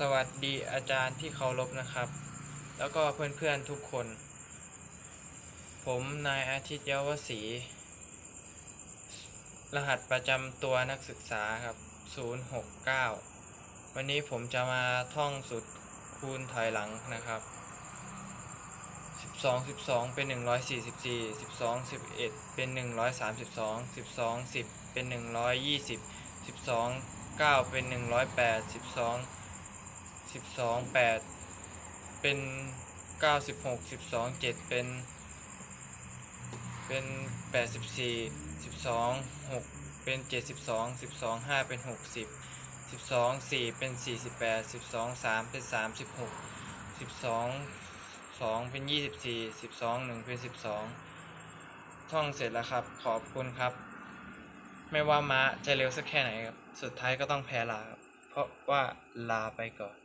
สวัสดีอาจารย์ที่เคารพนะครับ แล้วก็เพื่อนๆทุกคน ผมนายอาทิตย์เยาวศรีรหัสประจำตัวนักศึกษาครับ 069 วันนี้ผมจะมาท่องสุดคูณถอยหลังนะครับ 12 12 เป็น 144 12 11 เป็น 132 12 10 เป็น 120 12 9 เป็น 108 12 12 8เป็น96 12 7เป็น เป็น84 12 6เป็น72 12 5เป็น60 12 4เป็น48 12 3เป็น36 12 2เป็น24 12 1เป็น12ท่องเสร็จแล้วครับขอบคุณครับ ไม่ว่าม้าจะเร็วสักแค่ไหนครับ สุดท้ายก็ต้องแพ้ลาครับ เพราะว่าลาไปก่อน